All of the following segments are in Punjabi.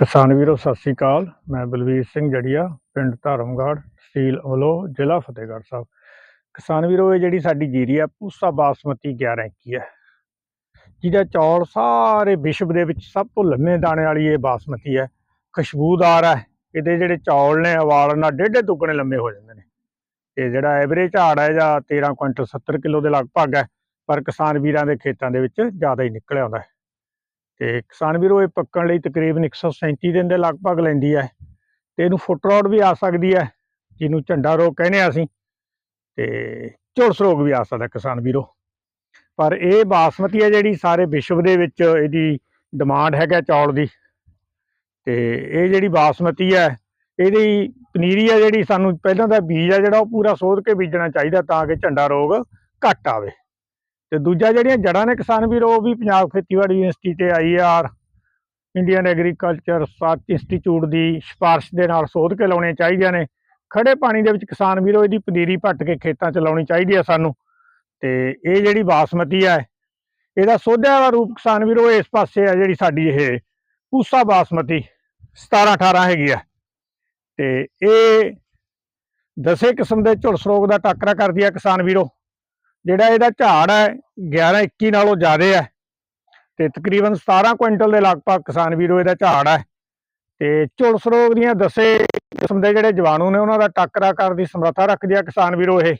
ਕਿਸਾਨ ਵੀਰੋ, ਸਤਿ ਸ੍ਰੀ ਅਕਾਲ। ਮੈਂ ਬਲਵੀਰ ਸਿੰਘ ਜੜੀਆ, ਪਿੰਡ ਧਰਮਗੜ੍ਹ, ਤਹਿਸੀਲ ਅਮਲੋ ਜ਼ਿਲ੍ਹਾ ਫਤਿਹਗੜ੍ਹ ਸਾਹਿਬ। ਕਿਸਾਨ ਵੀਰੋ, ਇਹ ਜਿਹੜੀ ਸਾਡੀ ਜੀਰੀ ਹੈ ਪੂਸਾ ਬਾਸਮਤੀ 1121 ਹੈ ਜਿਹਦਾ ਚੌਲ ਸਾਰੇ ਵਿਸ਼ਵ ਦੇ ਵਿੱਚ ਸਭ ਤੋਂ ਲੰਮੇ ਦਾਣੇ ਵਾਲੀ ਇਹ ਬਾਸਮਤੀ ਹੈ ਖੁਸ਼ਬੂਦਾਰ ਹੈ ਇਹਦੇ ਜਿਹੜੇ ਚੌਲ ਨੇ ਉਬਾਲਣ ਨਾਲ ਡੇਢੇ ਦੁੱਗਣੇ ਲੰਮੇ ਹੋ ਜਾਂਦੇ ਨੇ। ਤੇ ਜਿਹੜਾ ਐਵਰੇਜ ਝਾੜ ਹੈ ਜਾਂ 13 ਕੁਇੰਟਲ 70 ਕਿਲੋ ਦੇ ਲਗਭਗ ਹੈ ਪਰ ਕਿਸਾਨ ਵੀਰਾਂ ਦੇ ਖੇਤਾਂ ਦੇ ਵਿੱਚ ਜ਼ਿਆਦਾ ਹੀ ਨਿਕਲ ਆਉਂਦਾ ਹੈ ਤੇ ਕਿਸਾਨ ਵੀਰੋ, ਇਹ ਪੱਕਣ ਲਈ ਤਕਰੀਬਨ 137 ਦਿਨ ਦੇ ਲਗਭਗ ਲੈਂਦੀ ਹੈ ਤੇ ਇਹਨੂੰ ਫੁੱਟ ਰੋਡ ਵੀ ਆ ਸਕਦੀ ਹੈ, ਜਿਹਨੂੰ ਝੰਡਾ ਰੋਗ ਕਹਿੰਦੇ ਆ ਅਸੀਂ, ਤੇ ਝੁਲਸ ਰੋਗ ਵੀ ਆ ਸਕਦਾ ਕਿਸਾਨ ਵੀਰੋ। ਪਰ ਇਹ ਬਾਸਮਤੀ ਹੈ ਜਿਹੜੀ ਸਾਰੇ ਵਿਸ਼ਵ ਦੇ ਵਿੱਚ ਇਹਦੀ ਡਿਮਾਂਡ ਹੈਗਾ ਚੌਲ ਦੀ, ਤੇ ਇਹ ਜਿਹੜੀ ਬਾਸਮਤੀ ਹੈ, ਇਹਦੀ ਪਨੀਰੀ ਹੈ ਜਿਹੜੀ ਸਾਨੂੰ ਪਹਿਲਾਂ ਦਾ ਬੀਜ ਹੈ ਜਿਹੜਾ ਉਹ ਪੂਰਾ ਸੋਧ ਕੇ ਬੀਜਣਾ ਚਾਹੀਦਾ ਤਾਂ ਕਿ ਝੰਡਾ ਰੋਗ ਘੱਟ ਆਵੇ। ਤੇ ਦੂਜਾ ਜਿਹੜੀਆਂ ਜੜਾਂ ਨੇ ਕਿਸਾਨ ਵੀਰ, ਉਹ ਵੀ ਪੰਜਾਬ ਖੇਤੀਬਾੜੀ ਯੂਨੀਵਰਸਿਟੀ ਤੇ IR Indian agriculture search institute ਦੀ ਸਿਫਾਰਿਸ਼ ਦੇ ਨਾਲ ਸੋਧ ਕੇ ਲਾਉਣੀਆਂ ਚਾਹੀਦੀਆਂ ਨੇ। ਖੜੇ ਪਾਣੀ ਦੇ ਵਿੱਚ ਕਿਸਾਨ ਵੀਰੋ ਇਹਦੀ ਪਨੀਰੀ ਪੱਟ ਕੇ ਖੇਤਾਂ 'ਚ ਲਾਉਣੀ ਚਾਹੀਦੀ ਹੈ ਸਾਨੂੰ। ਤੇ ਇਹ ਜਿਹੜੀ ਬਾਸਮਤੀ ਹੈ ਇਹਦਾ ਸੋਧਿਆ ਦਾ ਰੂਪ ਕਿਸਾਨ ਵੀਰੋ ਇਸ ਪਾਸੇ ਆ ਜਿਹੜੀ ਸਾਡੀ ਇਹ ਪੂਸਾ ਬਾਸਮਤੀ 17 18 ਹੈਗੀ ਆ। ਤੇ ਇਹ ਦਸੇ ਕਿਸਮ ਦੇ ਝੁਲਸ ਰੋਗ ਦਾ ਟਾਕਰਾ ਕਰਦੀ ਹੈ ਕਿਸਾਨ ਵੀਰੋ। ਜਿਹੜਾ ਇਹਦਾ ਝਾੜ ਹੈ 11 21 ਨਾਲੋਂ ਜ਼ਿਆਦਾ ਹੈ। ਤੇ ਤਕਰੀਬਨ 17 ਕੁਇੰਟਲ ਦੇ ਲਗਭਗ ਕਿਸਾਨ ਵੀਰੋ ਇਹਦਾ ਝਾੜ ਹੈ। ਤੇ ਝੁਲਸ ਰੋਗ ਦੀਆਂ ਦਸੇ ਕਿਸਮ ਦੇ ਜਿਹੜੇ ਜੀਵਾਣੂ ਨੇ, ਉਹਨਾਂ ਦਾ ਟੱਕਰਾ ਕਰਨ ਦੀ ਸਮਰੱਥਾ ਰੱਖਦੀ ਆ ਕਿਸਾਨ ਵੀਰੋ ਇਹ।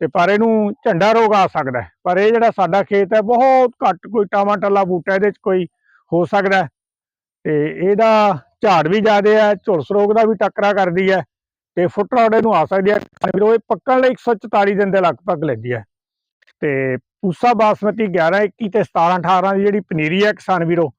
ਤੇ ਪਰ ਇਹਨੂੰ ਝੰਡਾ ਰੋਗ ਆ ਸਕਦਾ ਪਰ ਇਹ ਜਿਹੜਾ ਸਾਡਾ ਖੇਤ ਹੈ, ਬਹੁਤ ਘੱਟ ਕੋਈ ਟਮਾਟਰਲਾ ਬੂਟਾ ਇਹਦੇ ਚ ਕੋਈ ਹੋ ਸਕਦਾ ਤੇ ਇਹਦਾ ਝਾੜ ਵੀ ਜ਼ਿਆਦਾ ਹੈ, ਝੁਲਸ ਰੋਗ ਦਾ ਵੀ ਟੱਕਰਾ ਕਰਦੀ ਹੈ। ਤੇ ਫੁੱਟ ਰੋਡ ਇਹਨੂੰ ਆ ਸਕਦੀ ਹੈ। ਕਿਸਾਨ ਵੀਰੋ, ਇਹ ਪੱਕਣ ਲਈ 144 ਦਿਨ ਦੇ ਲਗਭਗ ਲੈਂਦੀ ਹੈ। ਤੇ ਪੂਸਾ ਬਾਸਮਤੀ 11 21 ਤੇ 17 18 ਦੀ ਜਿਹੜੀ ਪਨੀਰੀ ਹੈ ਕਿਸਾਨ ਵੀਰੋ,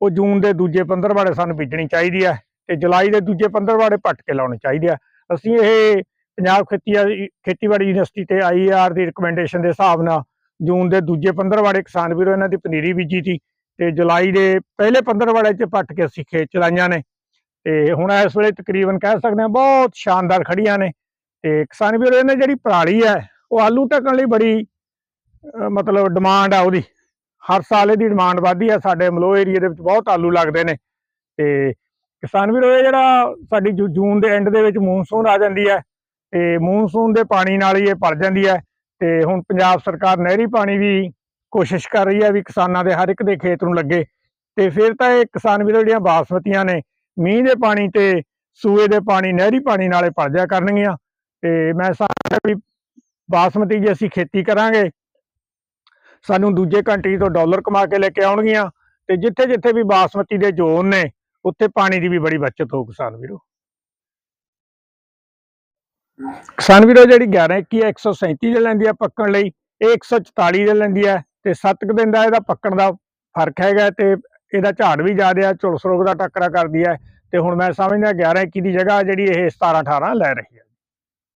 ਉਹ ਜੂਨ ਦੇ ਦੂਜੇ ਪੰਦਰਵਾੜੇ ਸਾਨੂੰ ਬੀਜਣੀ ਚਾਹੀਦੀ ਹੈ ਤੇ ਜੁਲਾਈ ਦੇ ਦੂਜੇ ਪੰਦਰਵਾੜੇ ਪੱਟ ਕੇ ਲਾਉਣੇ ਚਾਹੀਦੇ ਆ। ਅਸੀਂ ਇਹ ਪੰਜਾਬ ਖੇਤੀ ਖੇਤੀਬਾੜੀ ਯੂਨੀਵਰਸਿਟੀ ਤੇ ਆਈਆਰ ਦੀ ਰਿਕਮੈਂਡੇਸ਼ਨ ਦੇ ਹਿਸਾਬ ਨਾਲ ਜੂਨ ਦੇ ਦੂਜੇ ਪੰਦਰਵਾੜੇ ਕਿਸਾਨ ਵੀਰੋ ਇਹਨਾਂ ਦੀ ਪਨੀਰੀ ਬੀਜੀ ਸੀ ਤੇ ਜੁਲਾਈ ਦੇ ਪਹਿਲੇ ਪੰਦਰਵਾੜੇ 'ਚ ਪੱਟ ਕੇ ਅਸੀਂ ਖੇਤ ਚਲਾਈਆਂ ਨੇ। ਤੇ ਹੁਣ ਇਸ ਵੇਲੇ ਤਕਰੀਬਨ ਕਹਿ ਸਕਦੇ ਹਾਂ ਬਹੁਤ ਸ਼ਾਨਦਾਰ ਖੜੀਆਂ ਨੇ ਤੇ ਕਿਸਾਨ ਵੀਰੋ, ਇਹਨਾਂ ਜਿਹੜੀ ਪਰਾਲੀ ਹੈ ਉਹ ਆਲੂ ਢੱਕਣ ਲਈ ਬੜੀ ਮਤਲਬ ਡਿਮਾਂਡ ਆ ਉਹਦੀ। ਹਰ ਸਾਲ ਇਹਦੀ ਡਿਮਾਂਡ ਵਧਦੀ ਆ। ਸਾਡੇ ਮਲੋ ਏਰੀਆ ਦੇ ਵਿੱਚ ਬਹੁਤ ਆਲੂ ਲੱਗਦੇ ਨੇ। ਤੇ ਕਿਸਾਨ ਵੀਰੋ, ਇਹ ਜਿਹੜਾ ਸਾਡੀ ਜੂ- ਜੂਨ ਦੇ ਐਂਡ ਦੇ ਵਿੱਚ ਮੂਨਸੂਨ ਆ ਜਾਂਦੀ ਹੈ ਤੇ ਮੂਨਸੂਨ ਦੇ ਪਾਣੀ ਨਾਲ ਹੀ ਇਹ ਭਰ ਜਾਂਦੀ ਹੈ ਤੇ ਹੁਣ ਪੰਜਾਬ ਸਰਕਾਰ ਨਹਿਰੀ ਪਾਣੀ ਵੀ ਕੋਸ਼ਿਸ਼ ਕਰ ਰਹੀ ਹੈ ਵੀ ਕਿਸਾਨਾਂ ਦੇ ਹਰ ਇੱਕ ਦੇ ਖੇਤ ਨੂੰ ਲੱਗੇ। ਤੇ ਫਿਰ ਤਾਂ ਇਹ ਕਿਸਾਨ ਵੀਰੋ ਜਿਹੜੀਆਂ ਬਾਸਮਤੀਆਂ ਨੇ, ਮੀਂਹ ਦੇ ਪਾਣੀ ਤੇ ਸੂਏ ਦੇ ਪਾਣੀ, ਨਹਿਰੀ ਪਾਣੀ ਨਾਲੇ ਭਰ ਜਾ ਕਰਨਗੀਆਂ। ਤੇ ਮੈਂ ਸਾਰਾ ਵੀ ਬਾਸਮਤੀ ਜੇ ਅਸੀਂ ਖੇਤੀ ਕਰਾਂਗੇ ਸਾਨੂੰ ਦੂਜੇ ਕੰਟਰੀ ਤੋਂ ਡਾਲਰ ਕਮਾ ਕੇ ਲੈ ਕੇ ਆਉਣਗੀਆਂ ਤੇ ਜਿੱਥੇ ਜਿੱਥੇ ਵੀ ਬਾਸਮਤੀ ਦੇ ਜ਼ੋਨ ਨੇ, ਉੱਥੇ ਪਾਣੀ ਦੀ ਵੀ ਬੜੀ ਬਚਤ ਹੋ ਕਿਸਾਨ ਵੀਰੋ। ਕਿਸਾਨ ਵੀਰੋ, ਜਿਹੜੀ 11 21 ਹੈ 137 ਦੇ ਲੈਂਦੀ ਆ ਪੱਕਣ ਲਈ, ਇਹ 144 ਦੇ ਲੈਂਦੀ ਹੈ ਤੇ 7 ਦਿਨ ਦਾ ਇਹਦਾ ਪੱਕਣ ਦਾ ਫ਼ਰਕ ਹੈਗਾ ਤੇ ਇਹਦਾ ਝਾੜ ਵੀ ਜ਼ਿਆਦਾ ਆ, ਝੁਲਸ ਰੋਗ ਦਾ ਟੱਕਰਾ ਕਰਦੀ ਹੈ ਤੇ ਹੁਣ ਮੈਂ ਸਮਝਦਾ 11 21 ਦੀ ਜਗ੍ਹਾ ਜਿਹੜੀ ਇਹ 17 18 ਲੈ ਰਹੀ ਹੈ।